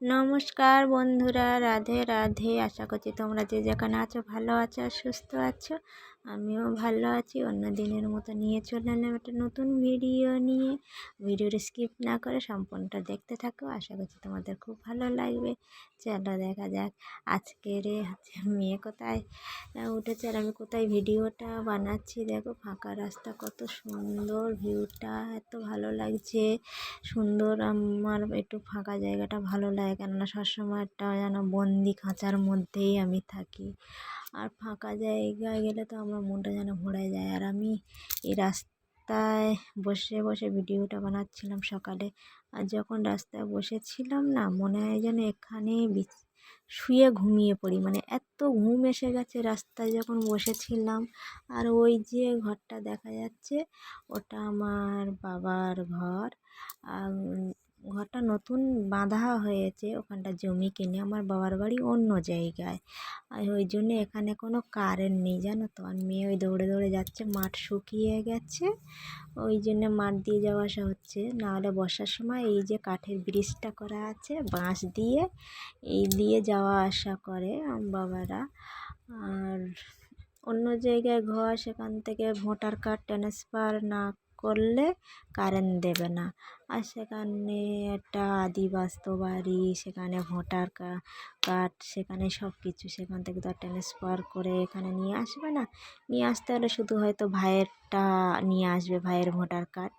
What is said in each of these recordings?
নমস্কার বন্ধুরা, রাধে রাধে। আশা করছি তোমরা যে যেখানে আছো ভালো আছো আর সুস্থ আছো। আমিও ভালো আছি। অন্য দিনের মতো নিয়ে চলে এলাম একটা নতুন ভিডিও নিয়ে। ভিডিওটা স্কিপ না করে সম্পূর্ণটা দেখতে থাকো। আশা করছি তোমাদের খুব ভালো লাগবে। চলো দেখা যাক আজকের হচ্ছে মেয়ে কোথায় উঠেছে আর আমি কোথায় ভিডিওটা বানাচ্ছি। দেখো ফাঁকা রাস্তা, কত সুন্দর ভিউটা, এত ভালো লাগছে। সুন্দর আমার একটু ফাঁকা জায়গাটা ভালো লাগে কেননা সবসময় একটা যেন বন্দি খাঁচার মধ্যেই আমি থাকি। আর ফাঁকা জায়গায় গেলে তো আমার মনটা যেন ভরে যায়। আর আমি এই রাস্তায় বসে বসে ভিডিওটা বানাচ্ছিলাম সকালে। আর যখন রাস্তায় বসেছিলাম না, মনে হয় যেন এখানে শুয়ে ঘুমিয়ে পড়ি। মানে এত ঘুম এসে গেছে রাস্তায় যখন বসেছিলাম। আর ওই যে ঘরটা দেখা যাচ্ছে, ওটা আমার বাবার ঘর। ঘরটা নতুন বাঁধা হয়েছে, ওখানটা জমি কিনে আমার বাবার বাড়ি অন্য জায়গায়। আর ওই জন্য এখানে কোনো কারেন্ট নেই, জানো তো? আর মেয়ে ওই দৌড়ে দৌড়ে যাচ্ছে, মাঠ শুকিয়ে গেছে। ওই জন্য মাঠ দিয়ে যাওয়া আসা হচ্ছে। নাহলে বর্ষার সময় এই যে কাঠের ব্রিজটা করা আছে, বাঁশ দিয়ে এই দিয়ে যাওয়া আসা করে আমার বাবারা। আর অন্য জায়গায় ঘর, সেখান থেকে ভোটার কার্ড ট্রান্সফার না করলে কারেন্ট দেবে না। আর সেখানে একটা আদি বাড়ি, সেখানে ভোটার কার্ড সেখানে সব কিছু সেখান থেকে তো ট্রান্সফার করে এখানে নিয়ে আসবে না। নিয়ে আসতে হলে শুধু হয়তো ভাইয়েরটা নিয়ে আসবে, ভাইয়ের ভোটার কার্ড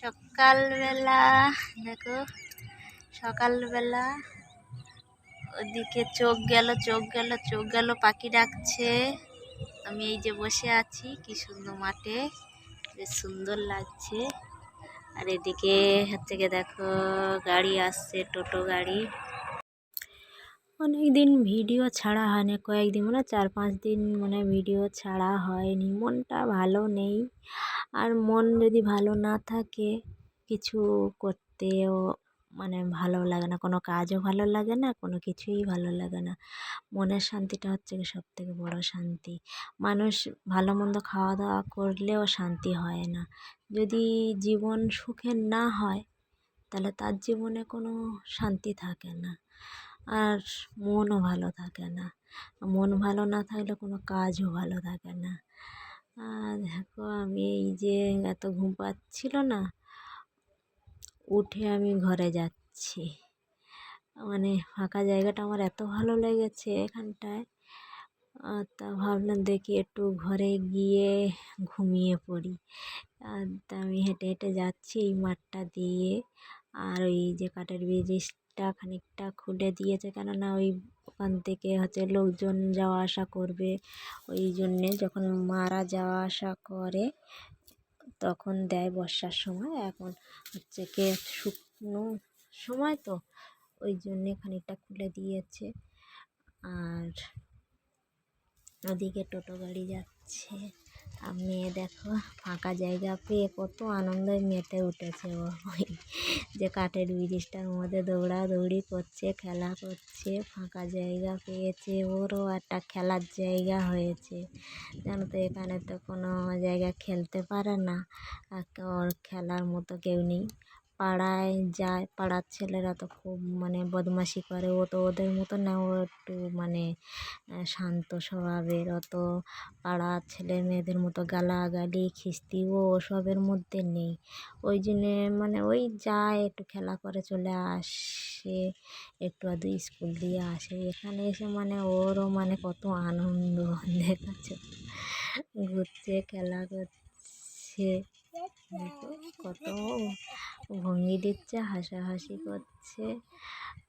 সকালবেলা দেখো, সকালবেলা ওদিকে চোখ গেল চোখ গেল চোখ গেল, পাখি ডাকছে। আমি এই যে বসে আছি, কি সুন্দর মাঠে, বেশ সুন্দর লাগছে। আর এদিকে গিয়ে দেখো, গাড়ি আসছে, টোটো গাড়ি। অনেক দিন ভিডিও ছাড়া হয় হয়নি কয়েকদিন মানে চার পাঁচ দিন মানে ভিডিও ছাড়া হয়নি। মনটা ভালো নেই। আর মন যদি ভালো না থাকে, কিছু করতেও মানে ভালো লাগে না। কোনো কাজও ভালো লাগে না, কোনো কিছুই ভালো লাগে না। মনের শান্তিটা হচ্ছে কি সব থেকে বড়ো শান্তি। মানুষ ভালো মন্দ খাওয়া দাওয়া করলেও শান্তি হয় না। যদি জীবন সুখের না হয়, তাহলে তার জীবনে কোনো শান্তি থাকে না। আর মনও ভালো থাকে না। মন ভালো না থাকলে কোনো কাজও ভালো থাকে না। দেখো আমি এই যে এত ঘুম পাচ্ছিল না উঠে আমি ঘরে যাচ্ছি। মানে ফাঁকা জায়গাটা আমার এত ভালো লেগেছে এখানটায়। তা ভাবলাম দেখি একটু ঘরে গিয়ে ঘুমিয়ে পড়ি। আর আমি হেঁটে হেঁটে যাচ্ছি এই মাঠটা দিয়ে। আর ওই যে কাঠের ব্রিজটা খানিকটা খুলে দিয়েছে কেননা ওই ওখান থেকে হচ্ছে লোকজন যাওয়া আসা করবে। ওই জন্যে যখন মারা যাওয়া আসা করে তখন দেয় বর্ষার সময়। এখন হচ্ছে কে শুকনো সময় তো, ওই জন্যে খানিকটা খুলে দিয়েছে। আর ওদিকে টোটো গাড়ি যাচ্ছে। আর মেয়ে দেখো, ফাঁকা জায়গা পেয়ে কত আনন্দে মেতে উঠেছে ও। ওই যে কাঠের ব্রিজটার মধ্যে দৌড়াদৌড়ি করছে, খেলা করছে, ফাঁকা জায়গা পেয়েছে, ওরও একটা খেলার জায়গা হয়েছে। জানো তো, এখানে তো কোনো জায়গা খেলতে পারে না, আর ওর খেলার মতো কেউ নেই। পাড়ায় যায়, পাড়ার ছেলেরা তো খুব মানে বদমাশি করে। ও তো ওদের মতো না, ও একটু মানে শান্ত স্বভাবের। অত পাড়ার ছেলে মেয়েদের মতো গালাগালি, খিস্তি, ও ওসবের মধ্যে নেই। ওই জন্যে মানে ওই যায়, একটু খেলা করে চলে আসে, একটু আধটু স্কুল দিয়ে আসে। এখানে এসে মানে ওরও মানে কত আনন্দ দেখাচ্ছে। ঘুরছে, খেলা করছে। কত ভঙ্গি দিচ্ছে, হাসাহাসি করছে।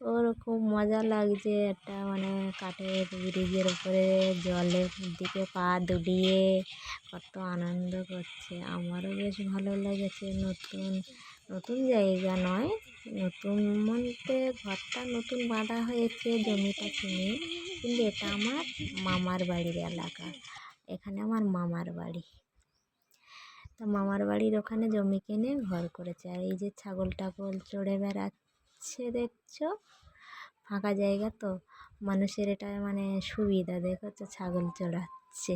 ওরকম মজা লাগছে একটা মানে কাঠের ব্রিজের উপরে জলের দিকে পা দুলিয়ে কত আনন্দ করছে। আমারও বেশ ভালো লেগেছে নতুন নতুন জায়গা নয়, নতুন বলতে ঘরটা নতুন বাঁধা হয়েছে জমিটা কিনে, কিন্তু এটা আমার মামার বাড়ির এলাকা। এখানে আমার মামার বাড়ি। তো মামার বাড়ির ওখানে জমি কিনে ঘর করেছে। আর এই যে ছাগল টাগল চড়ে বেড়াচ্ছে দেখছ? ফাঁকা জায়গা তো। মানুষের এটা মানে সুবিধা দেখছ ছাগল চড়াচ্ছে।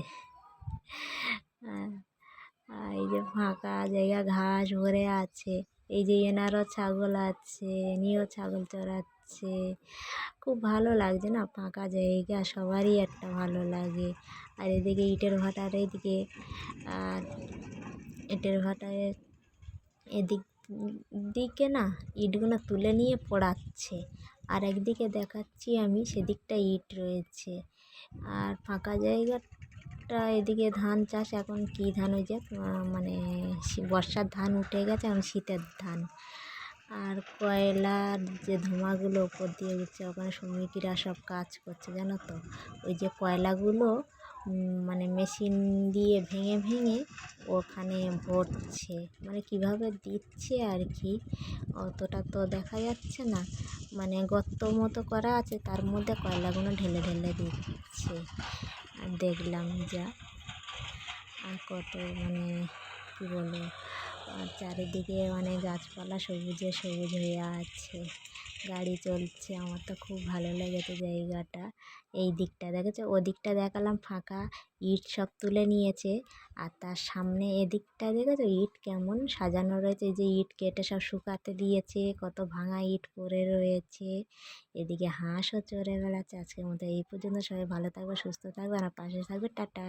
এই যে ফাঁকা জায়গা, ঘাস ভরে আছে। এই যে এনারও ছাগল আছে নিয়েও ছাগল চড়াচ্ছে। খুব ভালো লাগছে না? ফাঁকা জায়গা, সবারই একটা ভালো লাগে। আর এদিকে ইটের ভাটার এদিকে আর ইটের ভাটায় এদিক, দিকে না ইটগুলো তুলে নিয়ে পড়াচ্ছে। আর একদিকে দেখাচ্ছি আমি, সেদিকটা ইট রয়েছে। আর ফাঁকা জায়গাটা, এদিকে ধান চাষ, এখন কী ধান হয়ে যায় মানে বর্ষার ধান উঠে গেছে, এখন শীতের ধান। আর কয়লার যে ধোঁয়াগুলো ওপর দিয়ে উঠছে, ওখানে শ্রমিকরা সব কাজ করছে, জানো তো? ওই যে কয়লাগুলো মানে মেশিন দিয়ে ভেঙে ভেঙে ওখানে ভরছে। মানে কীভাবে দিচ্ছে আর কি? অতটা তো দেখা যাচ্ছে না। মানে গর্ত মতো করা আছে, তার মধ্যে কয়লাগুলো ঢেলে ঢেলে দিচ্ছে। আর দেখলাম যা। আর কত মানে কী বলব? আর চারিদিকে অনেক গাছপালা সবুজে সবুজ হয়ে আছে। গাড়ি চলছে, আমার তো খুব ভালো লেগেছে জায়গাটা। এই দিকটা দেখেছ? ওদিকটা দেখালাম, ফাঁকা ইট সব তুলে নিয়েছে। আর তার সামনে এদিকটা দেখেছ? ইট কেমন সাজানো রয়েছে। যে ইট কেটে সব শুকাতে দিয়েছে, কত ভাঙা ইট পড়ে রয়েছে। এদিকে হাঁসও চড়ে বেড়াচ্ছে। আজকের মতো এই পর্যন্ত। সবাই ভালো থাকবে, সুস্থ থাকবে, আর পাশে থাকবে। টাটা।